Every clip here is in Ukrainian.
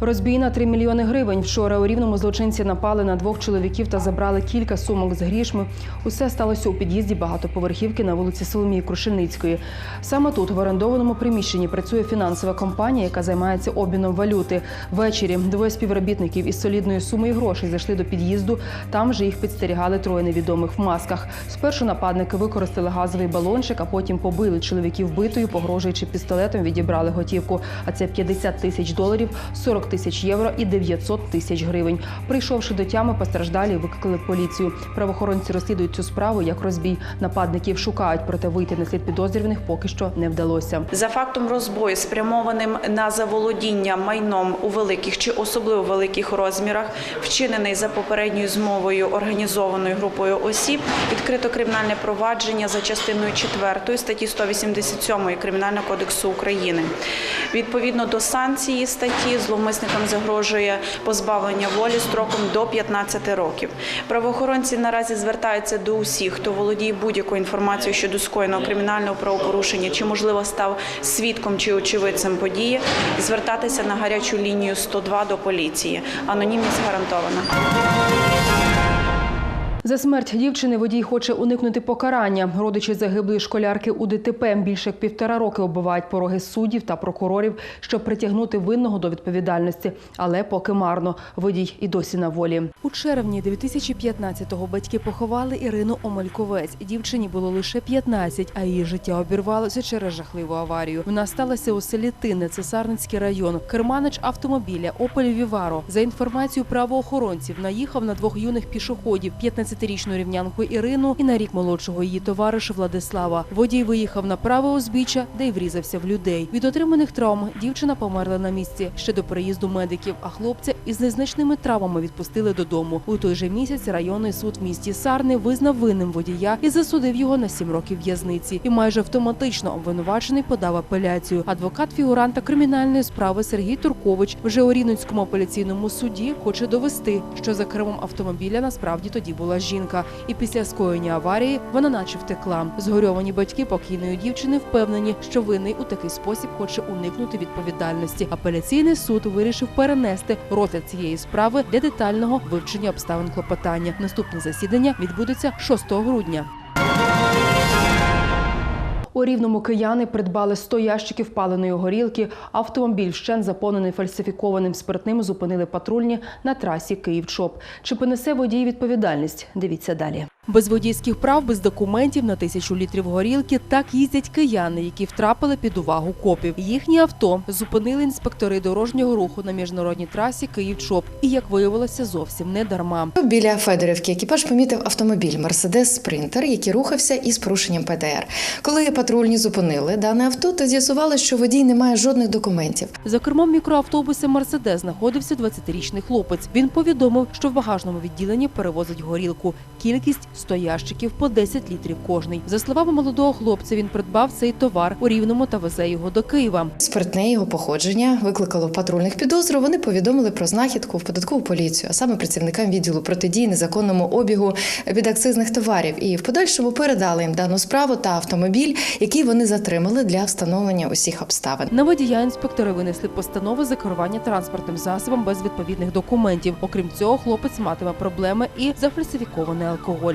Розбій на 3 мільйони гривень. Вчора у Рівному злочинці напали на двох чоловіків та забрали кілька сумок з грішми. Усе сталося у під'їзді багатоповерхівки на вулиці Соломії Крушеницької. Саме тут, в орендованому приміщенні, працює фінансова компанія, яка займається обміном валюти. Ввечері двоє співробітників із солідною сумою грошей зайшли до під'їзду. Там же їх підстерігали троє невідомих в масках. Спершу нападники використали газовий балончик, а потім побили чоловіків битою, погрожуючи пістолетом, відібрали готівку. А це 50 тисяч доларів, 40 тисяч євро і 900 тисяч гривень. Прийшовши до тями, постраждалі викликали поліцію. Правоохоронці розслідують цю справу як розбій. Нападників шукають, проте вийти на слід підозрюваних поки що не вдалося. За фактом розбою, спрямованим на заволодіння майном у великих чи особливо великих розмірах, вчинений за попередньою змовою організованою групою осіб, відкрито кримінальне провадження за частиною 4 статті 187 Кримінального кодексу України. Відповідно до санкції статті зловмисникам загрожує позбавлення волі строком до 15 років. Правоохоронці наразі звертаються до усіх, хто володіє будь-якою інформацією щодо скоєного кримінального правопорушення, чи можливо став свідком чи очевидцем події, звертатися на гарячу лінію 102 до поліції. Анонімність гарантована. За смерть дівчини водій хоче уникнути покарання. Родичі загиблої школярки у ДТП більше як півтора роки оббивають пороги суддів та прокурорів, щоб притягнути винного до відповідальності. Але поки марно. Водій і досі на волі. У червні 2015-го батьки поховали Ірину Омельковець. Дівчині було лише 15, а її життя обірвалося через жахливу аварію. Вона сталася у селі Тине, Цесарницький район. Керманич автомобіля Опель Віваро. За інформацією правоохоронців, наїхав на двох юних пішоходів: 15-річну рівнянку Ірину і на рік молодшого її товариша Владислава. Водій виїхав на праве узбіччя, де й врізався в людей. Від отриманих травм дівчина померла на місці ще до приїзду медиків. А хлопця із незначними травмами відпустили додому. У той же місяць районний суд в місті Сарни визнав винним водія і засудив його на сім років в'язниці. І майже автоматично обвинувачений подав апеляцію. Адвокат фігуранта кримінальної справи Сергій Туркович вже у Рівненському апеляційному суді хоче довести, що за кермом автомобіля насправді тоді була жінка, і після скоєння аварії вона наче втекла. Згорьовані батьки покійної дівчини впевнені, що винний у такий спосіб хоче уникнути відповідальності. Апеляційний суд вирішив перенести розгляд цієї справи для детального вивчення обставин клопотання. Наступне засідання відбудеться 6 грудня. У рівному кияни придбали 100 ящиків паленої горілки. Автомобіль вщен заповнений фальсифікованим спиртним зупинили патрульні на трасі Київ-Чоп. Чи понесе водій відповідальність? Дивіться далі. Без водійських прав, без документів на тисячу літрів горілки так їздять кияни, які втрапили під увагу копів. Їхні авто зупинили інспектори дорожнього руху на міжнародній трасі Київ-Чоп. І як виявилося, зовсім не дарма. Біля Федорівки екіпаж помітив автомобіль Мерседес Спринтер, який рухався із порушенням ПДР. Коли патрульні зупинили дане авто, то з'ясували, що водій не має жодних документів. За кермом мікроавтобуса Мерседес знаходився 20-річний хлопець. Він повідомив, що в багажному відділенні перевозить горілку. Кількість 100 ящиків по 10 літрів кожний. За словами молодого хлопця, він придбав цей товар у рівному та везе його до Києва. Спиртне його походження викликало патрульних підозру. Вони повідомили про знахідку в податкову поліцію, а саме працівникам відділу протидії незаконному обігу підакцизних товарів. І в подальшому передали їм дану справу та автомобіль, який вони затримали для встановлення усіх обставин. На водія інспектори винесли постанову за керування транспортним засобом без відповідних документів. Окрім цього, хлопець матиме проблеми і зафальсифікований алкоголь.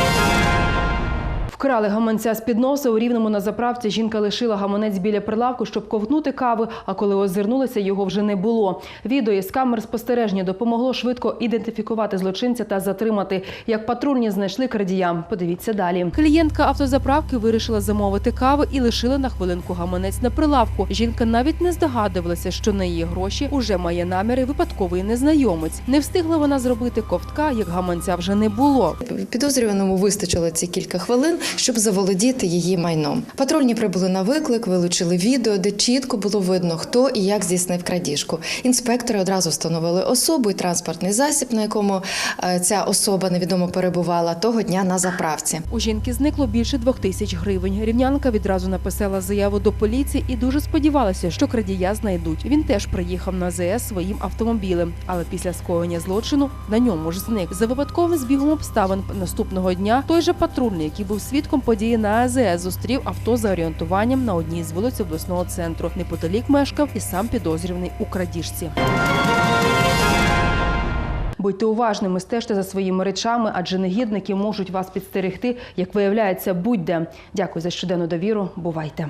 Вкрали гаманця з під носа у рівному на заправці. Жінка лишила гаманець біля прилавку, щоб ковтнути кави. А коли озирнулися, його вже не було. Відео із камер спостереження допомогло швидко ідентифікувати злочинця та затримати. Як патрульні знайшли крадія. Подивіться далі. Клієнтка автозаправки вирішила замовити кави і лишила на хвилинку гаманець на прилавку. Жінка навіть не здогадувалася, що на її гроші уже має наміри випадковий незнайомець. Не встигла вона зробити ковтка, як гаманця вже не було. Підозрюваному вистачило ці кілька хвилин, щоб заволодіти її майном. Патрульні прибули на виклик, вилучили відео, де чітко було видно, хто і як здійснив крадіжку. Інспектори одразу встановили особу і транспортний засіб, на якому е, ця особа невідомо перебувала того дня на заправці. У жінки зникло більше двох тисяч гривень. Рівнянка відразу написала заяву до поліції і дуже сподівалася, що крадія знайдуть. Він теж приїхав на ЗС своїм автомобілем, але після скоєння злочину на ньому ж зник. За випадковим збігом обставин наступного дня той же патрульний, який був свідком події на АЗС, зустрів авто за орієнтуванням на одній з вулиць обласного центру. Неподалік мешкав і сам підозрюваний у крадіжці. Будьте уважними, стежте за своїми речами, адже негідники можуть вас підстерегти, як виявляється, будь-де. Дякую за щоденну довіру. Бувайте.